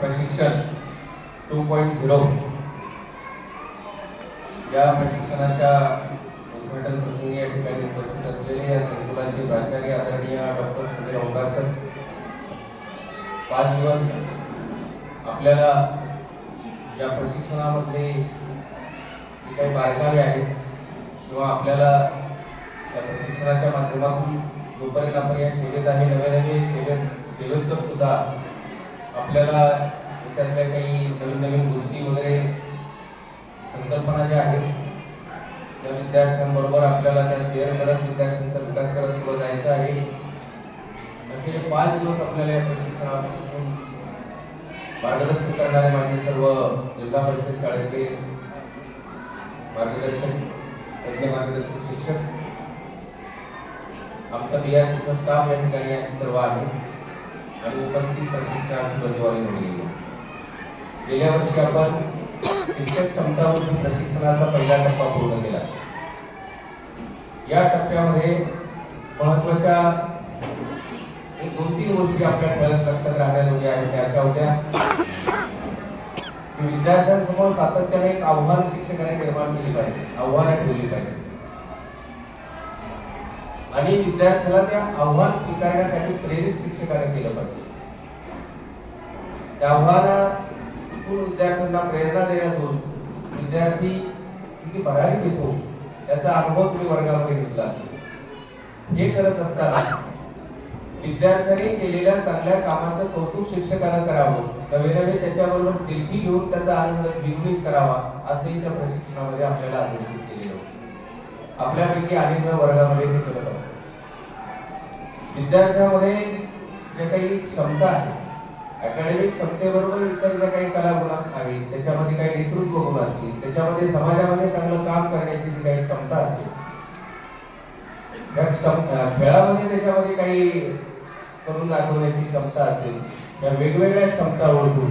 प्रशिक्षण two point zero या प्रशिक्षणाच्या उद्घाटन प्रसंगी या ठिकाणी उपस्थित असलेले या संकुलाचे प्राचार्य आदरणीय डॉक्टर सुनील ओंकार सर. पाच दिवस आपल्याला या प्रशिक्षणामध्ये जे काही बारकावे आहेत किंवा आपल्याला या प्रशिक्षणाच्या माध्यमातून जोपर्यंत आपण या सेवेत आहे नवे नवे सेवेत सेवेत सुद्धा आपल्याला त्याच्यातल्या काही नवीन नवीन गोष्टी वगैरे संकल्पना ज्या आहेत त्या विद्यार्थ्यांबरोबर आपल्याला त्या शेअर करत विद्यार्थ्यांचा विकास करत पुढे जायचा आहे. असे पाच दिवस आपल्याला या प्रशिक्षणातून मार्गदर्शन करणारे माझे सर्व जिल्हा परिषद शाळेतले मार्गदर्शक त्यातले मार्गदर्शक शिक्षक आमचा बीआरसीचा स्टाफ या ठिकाणी आहे, सर्व आहे आणि उपस्थित प्रशिक्षण बंधुवानी म्हणून गेल्या वर्षी आपण शिक्षक क्षमतावरून प्रशिक्षणाचा पहिला टप्पा पूर्ण केला. या टप्प्यामध्ये महत्त्वाच्या एक दोन तीन गोष्टी आपल्या ठळक लक्षात राहण्याजोग्या आहेत त्या अशा होत्या. विद्यार्थ्यांसमोर सातत्याने एक आव्हान शिक्षकाने निर्माण केली पाहिजे आव्हानं ठेवली पाहिजे. आणि विद्यार्थ्याला त्या आव्हान स्वीकारण्यासाठी प्रेरित शिक्षकाने केलं पाहिजे. त्या आव्हानातून विद्यार्थ्यांना प्रेरणा देण्यातून विद्यार्थी किती भरारी घेतो याचा अनुभव तुम्ही वर्गामध्ये घेतला असेल. हे करत असताना विद्यार्थ्यांनी केलेल्या चांगल्या कामाचं कौतुक शिक्षकाला करावं. नवे नवे त्याच्याबरोबर सेल्फी घेऊन त्याचा आनंद द्विगुणित करावा असंही त्या प्रशिक्षणामध्ये आपल्याला अधोरेखित केलेलं होतं. आपल्यापैकी अनेक जण वर्गामध्ये ते करत असतात. विद्यार्थ्यामध्ये जे काही क्षमता आहे अकॅडमिक क्षमतेबरोबर इतर ज्या काही कलागुण आहेत त्याच्यामध्ये काही नेतृत्व गुण असतील त्याच्यामध्ये समाजामध्ये चांगलं काम करण्याची जी काही क्षमता असेल त्या क्षमता खेळामध्ये त्याच्यामध्ये काही करून दाखवण्याची क्षमता असेल त्या वेगवेगळ्या क्षमता ओळखून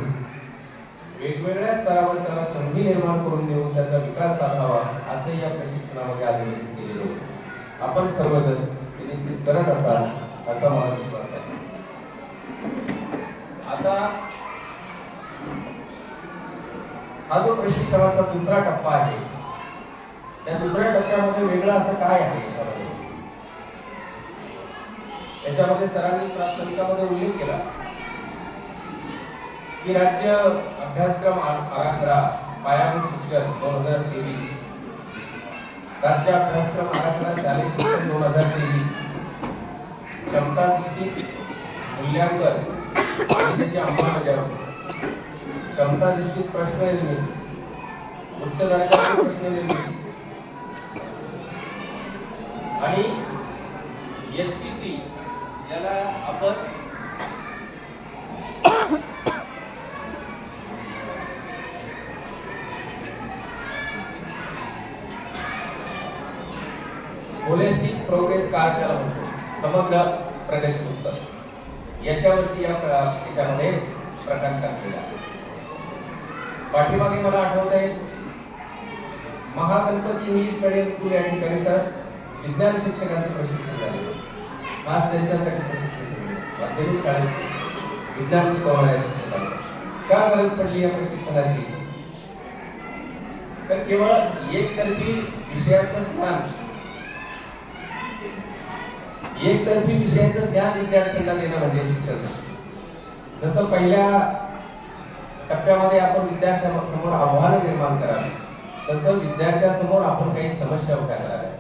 वेगवेगळ्या स्तरावर त्याला संधी निर्माण करून देऊन त्याचा विकास साधावा असे या प्रशिक्षणामध्ये अधोरेखित केलेलं होते. आपण सर्वजण निश्चित करत असाल असा मला विश्वास आहे. आता हा जो प्रशिक्षणाचा दुसरा टप्पा आहे त्या दुसऱ्या टप्प्यामध्ये वेगळं असं काय आहे याच्यामध्ये? याच्यामध्ये सरांनी प्रास्ताविकामध्ये उल्लेख केला की राज्य अभ्यासक्रम आराखडा पायाभूत शिक्षण दोन हजार तेवीस. राज्य अभ्यासक्रम आराखडा शालेय शिक्षण दोन हजार तेवीस. क्षमता मूल्यांकन आणि त्याची अंमलबजावणी. क्षमता निश्चित प्रश्न निर्मिती. उच्च दर्जाची प्रश्न निर्मिती. आणि एच पी सी याला आपण होलिस्टिक प्रोग्रेस कार्ड त्याला म्हणतो समग्र प्रगती पुस्तक. याच्यावरती या याच्यामध्ये प्रकाश टाकलेला आहे. पाठीमागे मला आठवत आहे महागणपती इंग्लिश मिडियम स्कूल या ठिकाणी सर विज्ञान शिक्षकांचं प्रशिक्षण झाले खास त्यांच्यासाठी प्रशिक्षण दिलेलं. माध्यमिक शाळेत विज्ञान शिकवणाऱ्या शिक्षकांचं. का गरज पडली या प्रशिक्षणाची? तर केवळ एकतर्फी विषयाचं ज्ञान एकतर्फी विषयाचं ज्ञान विद्यार्थ्यांना देणं म्हणजे शिक्षण जसं पहिल्या टप्प्यामध्ये आपण विद्यार्थ्यांसमोर आव्हानं निर्माण करावी तसं विद्यार्थ्यासमोर आपण काही समस्या उभ्या कराव्या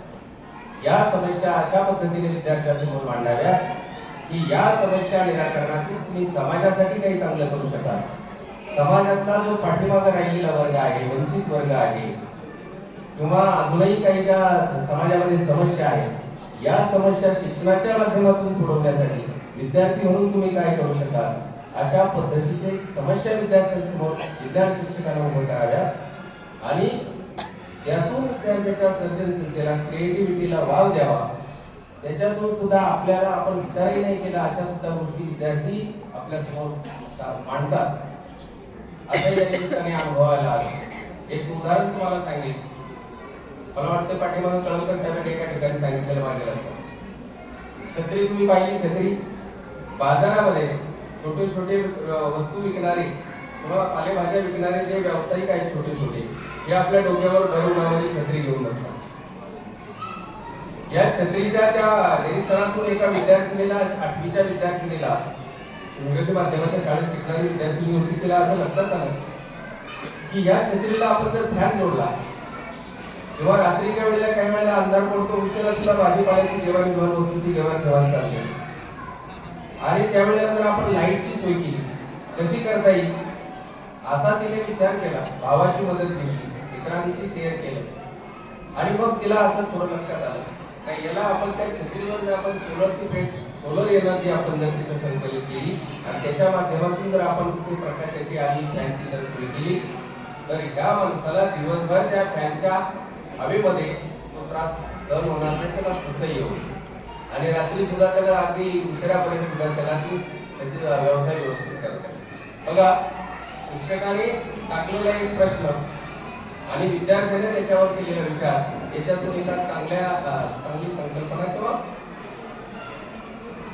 या समस्या अशा पद्धतीने विद्यार्थ्यासमोर मांडाव्या की या समस्या निराकरणातून तुम्ही समाजासाठी काही चांगलं करू शकाल. समाजातला जो पाठीमागे राहिलेला वर्ग आहे वंचित वर्ग आहे किंवा अजूनही काही ज्या समाजामध्ये समस्या आहेत या समस्या शिक्षणाच्या माध्यमातून सोडवण्यासाठी विद्यार्थी म्हणून तुम्ही काय करू शकाल? अशा पद्धतीचे समस्या विद्यार्थ्यांसमोर विज्ञान शिक्षकांना उभं कराव्यात. आणि त्यातून विद्यार्थ्याच्या सर्जनशीलतेला क्रिएटिव्हिटीला वाव द्यावा. त्याच्यातून सुद्धा आपल्याला आपण विचारही नाही केला अशा सुद्धा गोष्टी विद्यार्थी आपल्यासमोर मांडतात. असं या निमित्ताने अनुभवायला आलं. एक उदाहरण तुम्हाला सांगेल मला वाटतं पाठीमागं कळमकर साहेबांनी एका ठिकाणी सांगितलेलं माझ्या लक्षात छत्री तुम्ही पाहिली? छत्री? बाजारामध्ये छोटे छोटे वस्तू विकणारे किंवा पालेभाज्या विकणारे जे व्यावसायिक आहेत छोटे छोटे हे आपल्या डोक्यावर भरवण्यामध्ये छत्री घेऊन बसतात. या छत्रीच्या त्या निरीक्षणातून एका विद्यार्थिनीला आठवीच्या विद्यार्थिनीला इंग्रजी माध्यमाच्या शाळेत शिकणारी विद्यार्थिनी होती तिला असं लक्षात आलं की या छत्रीला आपण जर फॅन जोडला किंवा रात्रीच्या वेळेला काही वेळेला अंधार पडतो उशीर असला भाजीपाल्याची देवाणघेवाण वस्तूची देवाणघेवाण चालते. आणि त्यावेळेला जर आपण लाईटची सोय केली कशी करता येईल? असा तिने विचार केला भावाची मदत घेतली इतरांशी शेअर केलं. आणि मग तिला असं थोडं लक्षात आलं का याला आपण त्या छत्रीवर जर आपण सोलरची पेट सोलर एनर्जी आपण जर तिथे संकलित केली आणि त्याच्या माध्यमातून जर आपण कुठे प्रकाशाची आणि फॅनची जर सोय केली तर ह्या माणसाला दिवसभर त्या फॅनच्या हवेमध्ये तो त्रास सहन होणार नाही त्याला सुसह्य होईल. आणि रात्री सुद्धा त्याला अगदी उशिरापर्यंत सुद्धा त्याला ती त्याचे व्यवसाय व्यवस्थित करता बघा शिक्षकाने टाकलेला एक प्रश्न आणि विद्यार्थ्याने त्याच्यावर केलेला विचार याच्यातून एका चांगल्या चांगली संकल्पना किंवा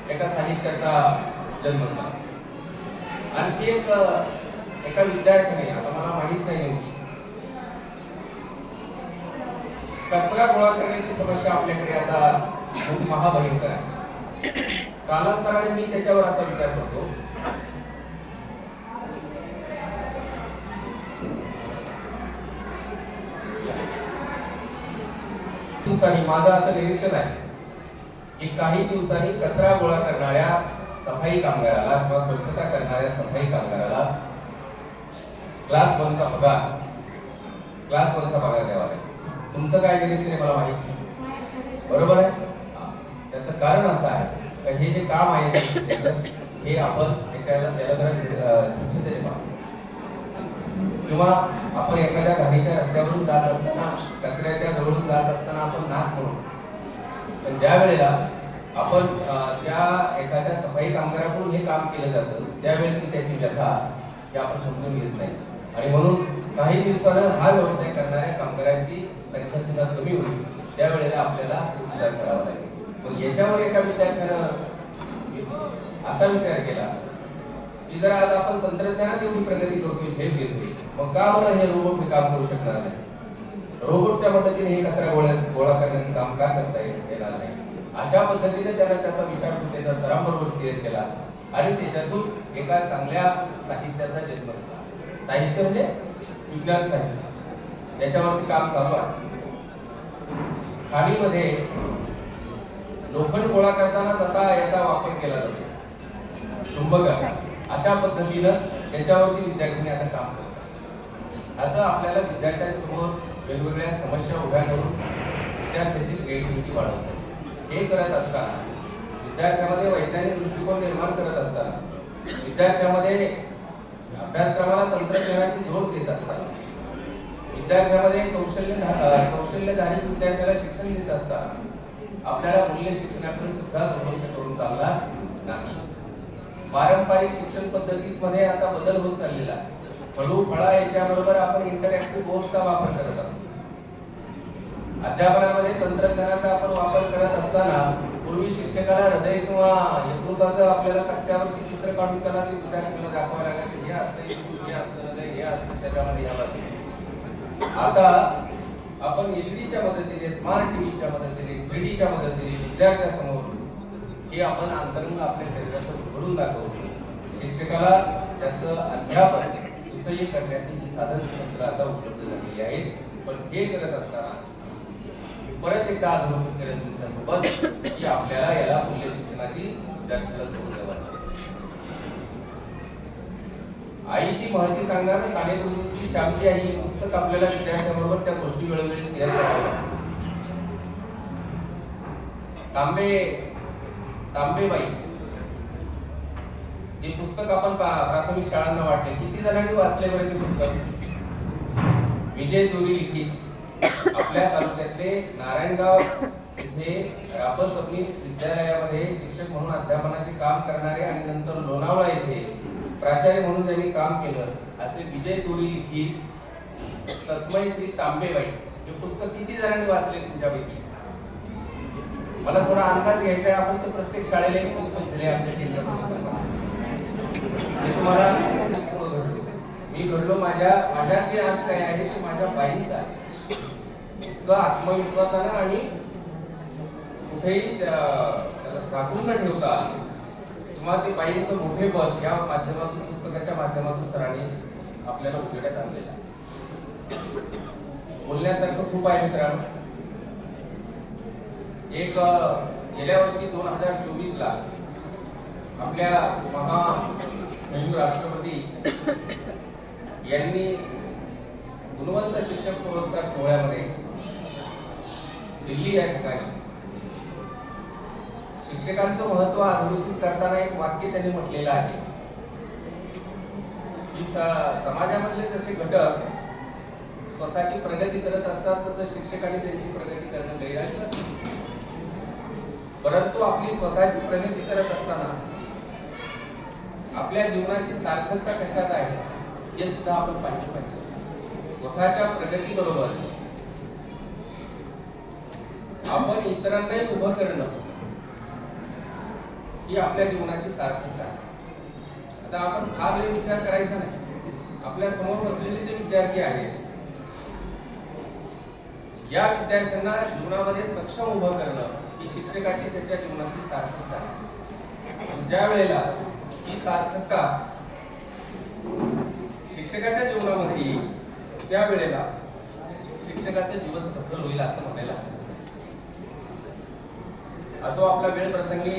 एका साहित्याचा जन्म झाला. आणखी एक एका विद्यार्थ्याने आता मला माहीत नाही नेमकी कचरा गोळा करण्याची समस्या आपल्याकडे आता खूप महाभयंकर आहे. कालांतराने मी त्याच्यावर असा विचार करतो. दिवसांनी माझं असं निरीक्षण आहे की काही दिवसांनी कचरा गोळा करणाऱ्या सफाई कामगाराला किंवा स्वच्छता करणाऱ्या सफाई कामगाराला क्लास वनचा पगार क्लास वनचा पगार द्यावा लागेल. तुमचं काय निरीक्षण आहे मला माहीत नाही बरोबर आहे? त्याचं कारण असं आहे का हे जे काम आहे हे आपण याच्याला त्याला जरा स्वच्छतेने पाहतो किंवा आपण एखाद्या घाणीच्या रस्त्यावरून जात असताना कचऱ्याच्या जवळून जात असताना आपण नाक म्हणू पण ज्या वेळेला आपण त्या एखाद्या सफाई कामगाराकडून हे काम केलं जातं त्यावेळेला ती त्याची व्यथा हे आपण समजून घेत नाही. आणि म्हणून काही दिवसानं हा व्यवसाय करणाऱ्या कामगारांची संख्या सुद्धा कमी होईल. त्यावेळेला आपल्याला विचार करावा लागेल. मग याच्यावर एका विद्यार्थ्यानं असा विचार केला की जर आज आपण तंत्रज्ञानात एवढी प्रगती करतोय झेप घेतोय मग का बरं हे रोबोट हे काम करू शकणार नाही? रोबोटच्या मदतीने हे कचरा गोळा गोळा करण्याचं काम का करता येणार नाही? अशा पद्धतीने त्याला त्याचा विचार त्याचा सरांबरोबर शेअर केला आणि त्याच्यातून एका चांगल्या साहित्याचा जन्म झाला साहित्य म्हणजे विज्ञान साहित्य त्याच्यावरती काम चालू आहे. खाणीमध्ये लोखंड गोळा करताना तसा याचा वापर केला जातो. चुंबकाचा. अशा पद्धतीनं त्याच्यावरती विद्यार्थ्यांनी आता काम करतात. असं आपल्याला विद्यार्थ्यांसमोर वेगवेगळ्या समस्या उभ्या करून विद्यार्थ्याची क्रिएटिव्हिटी वाढवतात. हे करत असताना विद्यार्थ्यामध्ये वैज्ञानिक दृष्टिकोन निर्माण करत असताना विद्यार्थ्यामध्ये अभ्यासक्रमाला तंत्रज्ञानाची जोड देत असतात. विद्यार्थ्यामध्ये कौशल्य कौशल्यधारी विद्यार्थ्याला शिक्षण देत असतात. आपल्याला मूल्य शिक्षणाकडे सुद्धा दुर्लक्ष करून चालणार नाही. पारंपरिक शिक्षण पद्धतीमध्ये आता बदल होत चाललेला आहे. हळू फळा याच्याबरोबर आपण इंटरॅक्टिव्ह बोर्डचा वापर करत आहोत. अध्यापनामध्ये तंत्रज्ञानाचा आपण वापर करत असताना पूर्वी शिक्षकाला हृदय किंवा यकृताचं आपल्याला तक्त्यावरती चित्र काढून त्याला ते विद्यार्थ्याला दाखवायला लागायचं हे असतं यकृत, हे असतं हृदय हे असतं शरीरामध्ये या बाजूने. आता आपण एलईडीच्या मदतीने स्मार्ट टीव्हीच्या मदतीने थ्रीडीच्या मदतीने विद्यार्थ्यासमोर हे आपण अंतरंग आपल्या शरीराचं उघडून दाखवतो. शिक्षकाला त्याचं अध्यापन सुसह्य करण्याची जी साधन आता उपलब्ध झालेली आहेत पण हे करत असताना परत एकदा अधोरेखित करेन तुमच्यासोबत की आपल्याला याला मूल्य शिक्षणाची विद्यार्थ्याला जोड द्यावा आईची महती सांगणार साने गुरुजींची श्यामची आई हे पुस्तक आपल्याला विद्यार्थ्यांबरोबर त्या गोष्टी वेळोवेळी शेअर कराव्या तांबे तांबेबाई जे पुस्तक आपण प्राथमिक शाळांना वाटले किती जणांनी वाचले बरं ते पुस्तक? विजय जोरी लिखित. आपल्या तालुक्यातले नारायणगाव येथे रापसपनीस विद्यालयामध्ये शिक्षक म्हणून अध्यापनाचे काम करणारे आणि नंतर लोणावळा येथे प्राचार्य म्हणून त्यांनी काम केलं असे विजय जोडी लिखित तस्मै श्री तांबेबाई. हे पुस्तक किती जणांनी वाचले तुमच्यापैकी? मला थोडा अंदाज घ्यायचा आहे आपण प्रत्येक शाळेला एक पुस्तक दिले आमच्या केंद्रामध्ये. तुम्हाला मी घडलो माझ्या माझ्यात जे आज काय आहे ते माझ्या बाईंचा आहे. इतकं आत्मविश्वासानं आणि कुठेही झाकून न ठेवता किंवा ते बाईंचं मोठे पद या माध्यमातून पुस्तकाच्या माध्यमातून सरांनी आपल्याला उजेड्यात आणलेला बोलण्यासारखं खूप आहे मित्रांनो. एक गेल्या वर्षी दोन हजार चोवीस ला आपल्या महा हिंदू राष्ट्रपती यांनी गुणवंत शिक्षक पुरस्कार सोहळ्यामध्ये दिल्ली या ठिकाणी शिक्षकांचं महत्त्व अधोरेखित करताना एक वाक्य त्यांनी म्हटलेलं आहे. की समाजामधले जसे घटक स्वतःची प्रगती करत असतात तसं शिक्षकांनी त्यांची प्रगती करणं गैराज परंतु आपली स्वतःची प्रगती करत असताना आपल्या जीवनाची सार्थकता कशात आहे? हे सुद्धा आपण पाहिलं पाहिजे. स्वतःच्या प्रगती बरोबर. आपण इतरांनाही उभं करणं ही आपल्या जीवनाची सार्थकता आहे. आता आपण हा वेळ विचार करायचा नाही. आपल्यासमोर बसलेले जे विद्यार्थी आहेत या विद्यार्थ्यांना जीवनामध्ये सक्षम उभं करणं ही शिक्षकाची त्याच्या जीवनातली सार्थकता आहे. ज्या वेळेला ही सार्थकता शिक्षकाच्या जीवनामध्ये येईल त्या वेळेला शिक्षकाचं जीवन सफल होईल असं म्हणायला. असो आपला वेळ प्रसंगी